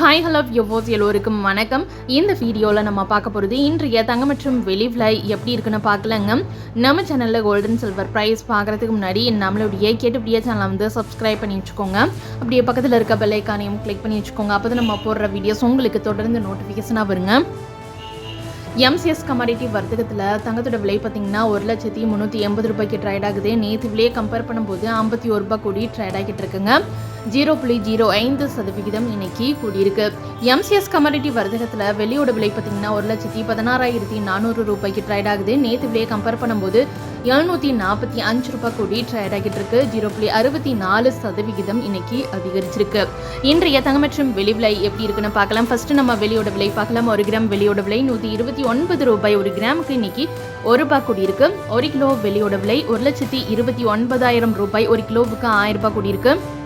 Hi hello யோவோஸ் எல்லோருக்கும் வணக்கம். இந்த வீடியோவில் நம்ம பார்க்க போகிறது இன்றைய தங்க மற்றும் வெளி விலை எப்படி இருக்குன்னு பார்க்கலங்க. நம்ம சேனலில் கோல்டன் சில்வர் ப்ரைஸ் பார்க்குறதுக்கு முன்னாடி நம்மளுடைய கேட்டுப்படியே சேனலை வந்து சப்ஸ்கிரைப் பண்ணி வச்சுக்கோங்க. அப்படியே பக்கத்தில் இருக்க பெல்லைக்கானையும் கிளிக் பண்ணி வச்சுக்கோங்க. அப்போ நம்ம போடுற வீடியோஸ் உங்களுக்கு தொடர்ந்து நோட்டிஃபிகேஷனாக வருங்க. எம்சிஎஸ் கமாடிட்டி வர்த்தகத்தில் தங்கத்தோட விலை பார்த்தீங்கன்னா ஒரு லட்சத்தி முந்நூற்றி எண்பது ரூபாய்க்கு ட்ரேட் ஆகுது. நேற்று விலையை கம்பேர் பண்ணும்போது ஐம்பத்தி ஒரு ரூபாய் கூடி ட்ரேட் ஆகிட்டு இருக்குங்க. ஜீரோ புள்ளி ஜீரோ ஐந்து சதவிகிதம் இன்னைக்கு கூடியிருக்கு. எம்சிஎஸ் கமாடிட்டி வர்த்தகத்தில் வெளியோட விலை பார்த்தீங்கன்னா ஒரு லட்சத்தி பதினாறாயிரத்தி நானூறு ரூபாய்க்கு ட்ரேட் ஆகுது. நேற்று விலையை கம்பேர் பண்ணும்போது எழுநூத்தி நாற்பத்தி அஞ்சு ரூபாய் கூடி ட்ரேட் ஆகிட்டு இருக்கு. ஜீரோ புள்ளி அறுபத்தி நாலு சதவிகிதம் இன்னைக்கு அதிகரிச்சிருக்கு. இன்றைய தங்கமற்றும் வெளி விலை எப்படி இருக்குன்னு பார்க்கலாம். ஃபர்ஸ்ட் நம்ம வெளியோட விலை பார்க்கலாம். ஒரு கிராம் வெளியோட விலை நூற்றி இருபத்தி ஒன்பது ரூபாய். ஒரு கிராமுக்கு இன்னைக்கு ஒரு ரூபாய் கூடி இருக்கு. ஒரு கிலோ வெளியோட விலை ஒரு லட்சத்தி இருபத்தி ஒன்பதாயிரம் ரூபாய். ஒரு கிலோவுக்கு ஆயிரம் ரூபாய் கூடி இருக்கு.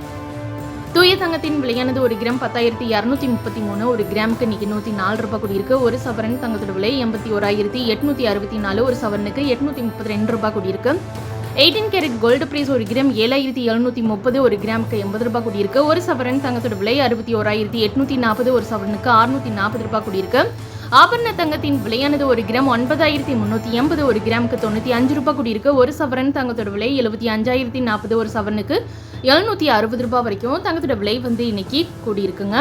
தூய தங்கத்தின் விலையானது ஒரு கிராம் பத்தாயிரத்தி இரநூத்தி முப்பத்தி மூணு ஒரு கிராமுக்கு இன்னைக்கு நூற்றி நாலு ரூபாய் கூடி இருக்கு. ஒரு சவரன் தங்கத்தோட விலை எண்பத்தி ஓராயிரத்தி எட்நூத்தி அறுபத்தி நாலு ஒரு சவரனுக்கு எட்நூத்தி முப்பத்தி ரெண்டு ரூபாய் கூடி இருக்கு. எயிட்டீன் கேரட் கோல்டு பிரைஸ் ஒரு கிராம் ஏழாயிரத்தி எழுநூத்தி முப்பது ஒரு கிராமுக்கு எண்பது ரூபாய் கூடி இருக்கு. ஒரு சவரன் தங்கத்தோட விலை அறுபத்தி ஓராயிரத்தி எட்நூத்தி நாற்பது ஒரு சவரனுக்கு அறுநூத்தி நாற்பது ரூபாய் கூடி இருக்கு. ஆபரண தங்கத்தின் விலையானது ஒரு கிராம் ஒன்பதாயிரத்தி முன்னூற்றி எண்பது ஒரு கிராமுக்கு தொண்ணூற்றி அஞ்சு ரூபாய் கூடி இருக்கு ஒரு சவரன் தங்கத்தோட விலை எழுபத்தி அஞ்சாயிரத்தி நாற்பது ஒரு சவரனுக்கு எழுநூற்றி அறுபது ரூபாய் வரைக்கும் தங்கத்தோட விலை வந்து இன்னைக்கு கூடியிருக்குங்க.